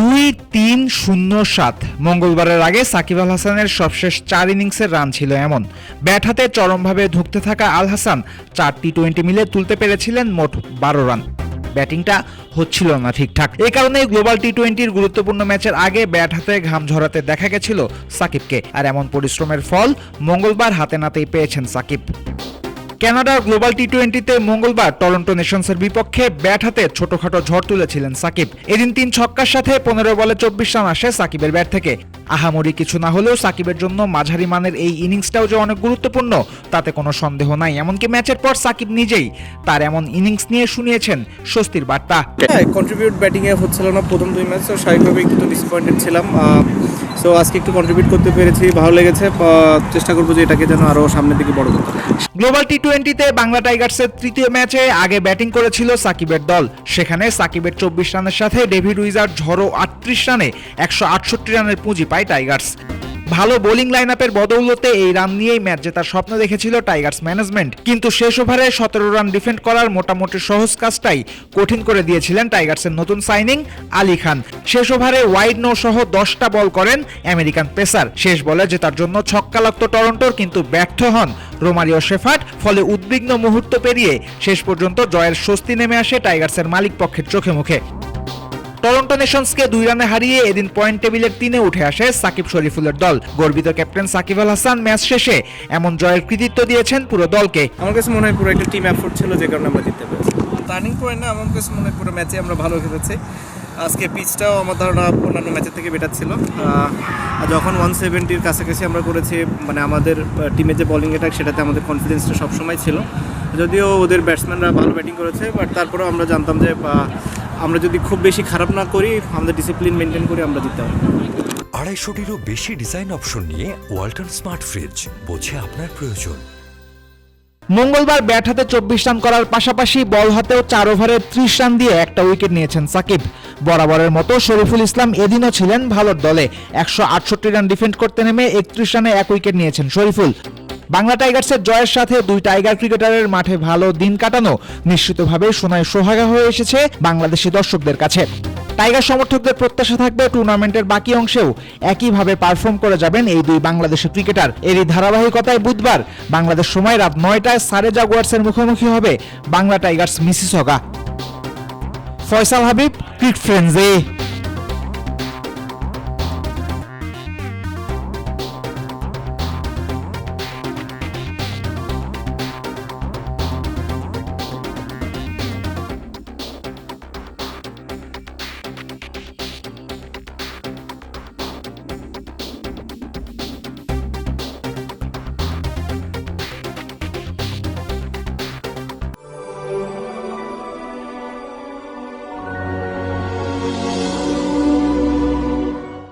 দুই তিন শূন্য সাত। মঙ্গলবারের আগে সাকিব আল হাসানের সবশেষ চার ইনিংসের রান ছিল এমন। ব্যাট হাতে চরমভাবে ধুঁকতে থাকা আল হাসান চার টি টোয়েন্টি মিলে তুলতে পেরেছিলেন মোট বারো রান। ব্যাটিংটা হচ্ছিল না ঠিকঠাক। এই কারণেই গ্লোবাল টি টোয়েন্টির গুরুত্বপূর্ণ ম্যাচের আগে ব্যাট হাতে ঘাম ঝরাতে দেখা গেছিল সাকিবকে। আর এমন পরিশ্রমের ফল মঙ্গলবার হাতে নাতেই পেয়েছেন সাকিব। কানাডার গ্লোবাল টি টোয়েন্টিতে মঙ্গলবার টরন্টো নেশনসের বিপক্ষে ব্যাট হাতে ছোটখাটো ঝড় তুলেছিলেন সাকিব। এদিন তিন ছক্কার সাথে পনেরো বলে চব্বিশ রান আসে সাকিবের ব্যাট থেকে। আহামরি কিছু না হলেও সাকিবের জন্য মাঝারি মানের এই ইনিংসটাও যে অনেক গুরুত্বপূর্ণ তাতে কোনো সন্দেহ নাই। এমনকি ম্যাচের পর সাকিব নিজেই তার এমন ইনিংস নিয়ে শুনিয়েছেন স্বস্তির বার্তা। কন্ট্রিবিউট ব্যাটিংয়ে হচ্ছিল না প্রথম দুই ম্যাচ তো স্বাভাবিকভাবে একটু ডিসঅ্যাপয়েন্টেড ছিলাম। সো আজকে একটু কন্ট্রিবিউট করতে পেরেছি ভালো লেগেছে। চেষ্টা করব যে এটাকে যেন আরও সামনের দিকে বড় করতে গ্লোবাল টি টোয়েন্টিতে বাংলা টাইগার্সের তৃতীয় ম্যাচে আগে ব্যাটিং করেছিল সাকিবের দল। সেখানে সাকিবের চব্বিশ রানের সাথে ডেভিড উইজার ঝড়ো আটত্রিশ রানে একশো আটষট্টি রানের পুঁজি পায় টাইগার্স। ভালো বোলিং লাইন আপের বদৌলতে এই রান নিয়েই ম্যাচ জেতার স্বপ্ন দেখেছিল টাইগার্স ম্যানেজমেন্ট কিন্তু শেষ ওভারে সতেরো রান ডিফেন্ড করার মোটামুটি সহজ কাজটাই কঠিন করে দিয়েছিলেন টাইগার্সের নতুন সাইনিং আলী খান। শেষ ওভারে ওয়াইড নো সহ দশটা বল করেন আমেরিকান পেসার শেষ বলে জেতার জন্য ছক্কা লাগতো টরন্টোর কিন্তু ব্যর্থ হন রোমারিও শেফার্ট ফলে উদ্বিগ্ন মুহূর্ত পেরিয়ে শেষ পর্যন্ত জয়ের স্বস্তি নেমে আসে টাইগার্সের মালিক পক্ষের চোখে মুখে। টরন্টো নেশনসকে দুই রানে হারিয়ে এদিন পয়েন্ট টেবিলের তিনে উঠে আসে সাকিব শরীফুলের দল। গর্বিত ক্যাপ্টেন সাকিব আল হাসান ম্যাচ শেষে এমন জয়ের কৃতিত্ব দিয়েছেন পুরো দলকে। আমার কাছে মনে হয় পুরো একটা টিম এফোর্ট ছিল যে কারণে আমরা জিততে পেরেছি। টার্নিং পয়েন্ট না আমার কাছে মনে হয় পুরো ম্যাচে আমরা ভালো খেলেছি। আজকে পিচটাও আমার ধারণা অন্যান্য ম্যাচের থেকে বেটার ছিল। যখন ওয়ান সেভেন্টির কাছাকাছি আমরা করেছি মানে আমাদের টিমে যে বলিং অ্যাটাক সেটাতে আমাদের কনফিডেন্সটা সবসময় ছিল। যদিও ওদের ব্যাটসম্যানরা ভালো ব্যাটিং করেছে বাট তারপরেও আমরা জানতাম যে আমরা যদি খুব বেশি খারাপ না করি আমাদের ডিসিপ্লিন মেনটেন করি আমরা জিততে পারি আড়াইশোটিরও বেশি ডিজাইন অপশন নিয়ে ওয়ালটন স্মার্ট ফ্রিজ বোঝে আপনার প্রয়োজন। মঙ্গলবার ব্যাট হাতে চব্বিশ রান করার পাশাপাশি বল হাতেও চার ওভারে ত্রিশ রান দিয়ে একটা উইকেট নিয়েছেন সাকিব। বরাবরের মতো শরীফুল ইসলাম এদিনও ছিলেন ভালোর দলে। একশো আটষট্টি রান ডিফেন্ড করতে নেমে একত্রিশ রানে এক উইকেট নিয়েছেন শরীফুল। বাংলা টাইগার্সের জয়ের সাথে দুই টাইগার ক্রিকেটারের মাঠে ভালো দিন কাটানো নিশ্চিতভাবে সোনায় সোহাগা হয়ে এসেছে বাংলাদেশি দর্শকদের কাছে। টাইগার সমর্থকদের প্রত্যাশা থাকবে টুর্নামেন্টের বাকি অংশেও একইভাবে পারফর্ম করে যাবেন এই দুই বাংলাদেশি ক্রিকেটার। এরই ধারাবাহিকতায় বুধবার বাংলাদেশ সময় রাত নয়টায় সারে জাগুয়ার্সের মুখোমুখি হবে বাংলা টাইগার্স মিসিসগা। ফয়সাল হাবিব, ক্রিক ফ্রেন্ডসে।